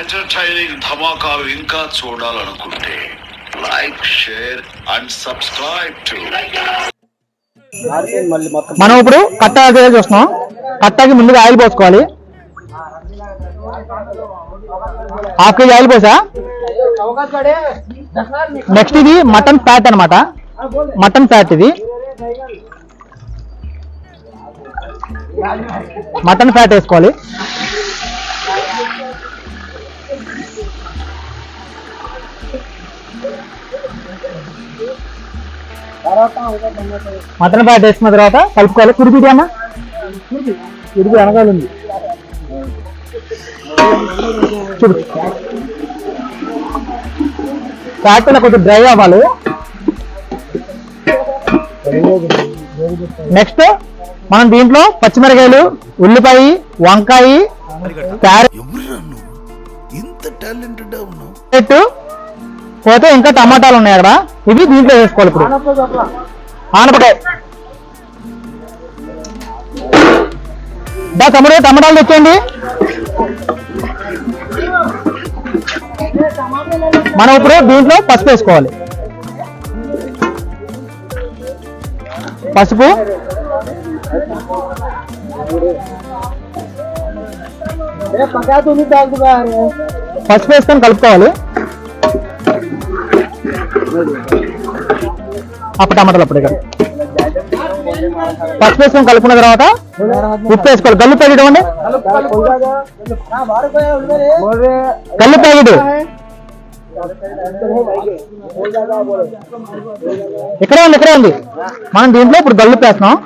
Entertaining ధమాకాలు ఇంకా చూడాలనుకుంటే like share and subscribe to మనం ఇప్పుడు కట్ట చూస్తున్నాం. కట్టకి ముందుగా ఆయిల్ పోసుకోవాలి. హాఫ్ కేజీ ఆయిల్ పోసా? నెక్స్ట్ ఇది మటన్ ఫ్యాట్ అన్నమాట. మటన్ ఫ్యాట్ ఇది. మటన్ ఫ్యాట్ వేసుకోవాలి. మటన్ ఫ్యాట్ వేసుకున్న తర్వాత కలుపుకోవాలి. కుడిపిడి అన్న? కుడిపి వెనకాల ఉంది. చూడు. ఇలా కొంచెం డ్రై అవ్వాలి. నెక్స్ట్ మనం దీంట్లో పచ్చిమిరకాయలు ఉల్లిపాయ వంకాయ క్యారెట్. పోతే ఇంకా టమాటాలు ఉన్నాయి అక్కడ. ఇవి దీంట్లో వేసుకోవాలి ఇప్పుడు. ఆనపకాయ. దా తమ్ముడు టమాటాలు తెచ్చండి మనం ఇప్పుడు దీంట్లో పసుపు వేసుకోవాలి. పసుపు. పసుపు వేసుకొని కలుపుకోవాలి. అప్పుడు టమాటాలు అప్పుడు ఇక్కడ పసుపు వేసుకొని కలుపుకున్న తర్వాత ఉప్పు వేసుకోవాలి. గల్లు ప్యాకెట్ ఇవ్వండి గల్లు ప్యాకెట్. ఇక్కడే ఉంది ఇక్కడే ఉంది. మనం దీంట్లో ఇప్పుడు గల్లు వేస్తున్నాం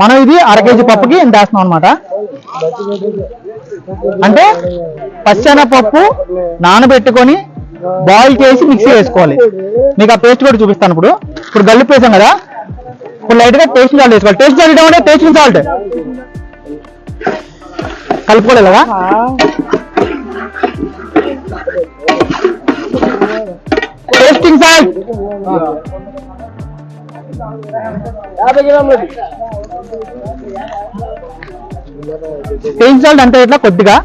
మనం ఇది అర కేజీ పప్పుకి ఇంత వేస్తున్నాం అనమాట అంటే పప్పు నానబెట్టుకొని బాయిల్ చేసి మిక్సీ వేసుకోవాలి మీకు ఆ పేస్ట్ కూడా చూపిస్తాను ఇప్పుడు. ఇప్పుడు గల్లిపు వేసాం కదా? ఇప్పుడు లైట్గా టేస్ట్ సాల్ట్ వేసుకోవాలి. టేస్ట్ సాల్ట్ అంటే టేస్టింగ్ సాల్ట్ కలుపుకోవాలి కదా టేస్టింగ్ సాల్ట్ టేస్ట్ సాల్ట్ అంటే ఇట్లా కొద్దిగా.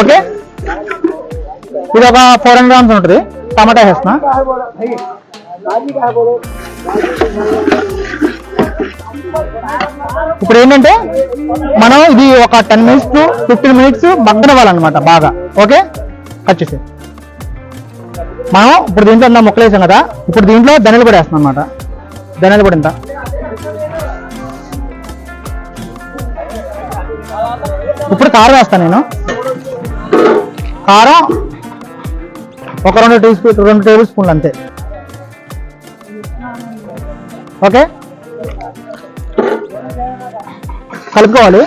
ఓకే. ఇది ఒక ఫోర్ హండ్రెడ్ గ్రామ్స్ ఉంటుంది. టమాటా వేస్తున్నా ఇప్పుడు ఏంటంటే మనం ఇది ఒక ten minutes to fifteen minutes మగ్గనవ్వాలన్నమాట బాగా. ఓకే? కట్ చేసి మనం ఇప్పుడు దీంట్లో ఉన్న ముక్కలు వేసాం కదా ఇప్పుడు దీంట్లో ధనియాలు కూడా వేస్తున్నాం అనమాట ధనియాలు కూడా ఇంత ఇప్పుడు కారం వేస్తాను నేను. కారం ఒక రెండు టీ స్పూన్ రెండు టేబుల్ స్పూన్లు అంతే. ఓకే? కలుపుకోవాలి.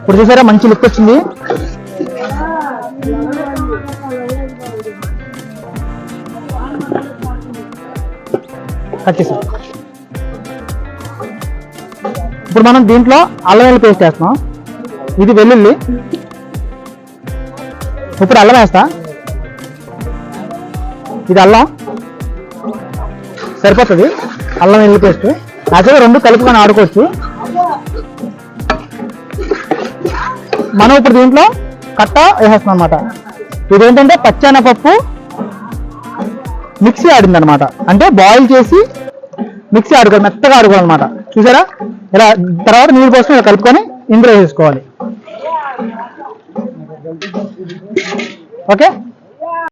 ఇప్పుడు చూసారా మంచి లుక్ వచ్చింది. కట్టేసి ఇప్పుడు మనం దీంట్లో అల్లం వెల్లుల్లి పేస్ట్ వేస్తున్నాం. ఇది వెల్లుల్లి. ఇప్పుడు అల్లం వేస్తా. ఇది అల్లం. సరిపోతుంది. అల్లం వెల్లుల్లి పేస్ట్. యాక్చువల్గా రెండు కలుపుకొని ఆడుకోవచ్చు. మనం ఇప్పుడు దీంట్లో కట్ట వేసేస్తున్నాం అనమాట ఇదేంటంటే పచ్చెనపప్పు మిక్సీ ఆడింది అనమాట అంటే బాయిల్ చేసి మిక్సీ ఆడుకోవాలి మెత్తగా ఆడుకోవాలన్నమాట. చూసారా? ఇలా తర్వాత నీళ్ళు పోసుకొని ఇలా కలుపుకొని ఇందులో వేసుకోవాలి. ఓకే?